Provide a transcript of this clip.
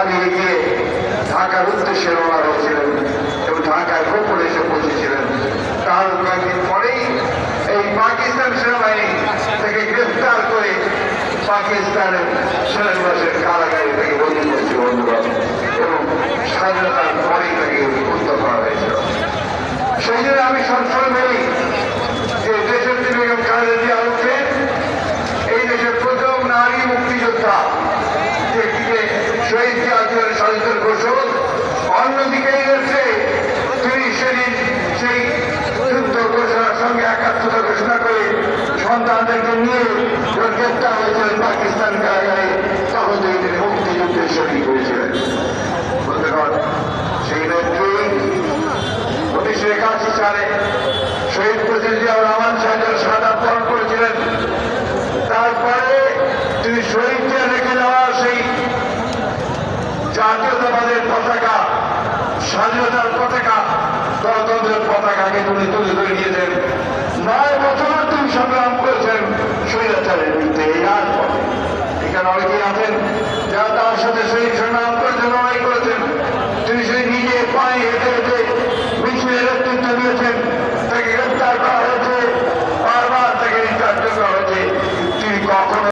পালিয়ে গিয়ে ঢাকার উদ্দেশ্যে রওনা হয়েছিলেন এবং ঢাকায় গোপনে এসে পৌঁছেছিলেন। তার কয়েকদিন পরেই এই পাকিস্তান সেনাবাহিনী তাকে গ্রেফতার করে পাকিস্তানের সেনানিবাসের কারাগারে তাকে বন্দী করেছিল বন্ধুগণ এবং স্বাধীনতার পরেই তাকে মুক্ত করা হয়েছিল সেই জন্য আমি সবসময় বলি অন্যদিকে হচ্ছে তিনি সেদিন একাশি সালে শহীদ জিয়াউর রহমান সাহেবের সাদা বরণ করেছিলেন, তারপরে তিনি শহীদদের রেখে যাওয়া সেই জাতীয়তাবাদের পতাকা স্বাধীনতার পতাকা, গণতন্ত্রের পতাকাকে তুলে তুলে ধরে দিয়েছেন নয় বছর তিনি সংগ্রাম করেছেন স্বৈরাচারের বিরুদ্ধে, এই রাজপথে এখানে অনেকে আছেন যারা তার সাথে সেই সংগ্রাম করেছেন, লড়াই করেছেন। তিনি সেই নিজে পায়ে হেঁটে হেঁটে মিছিলের নেতৃত্ব দিয়েছেন, তাকে গ্রেপ্তার করা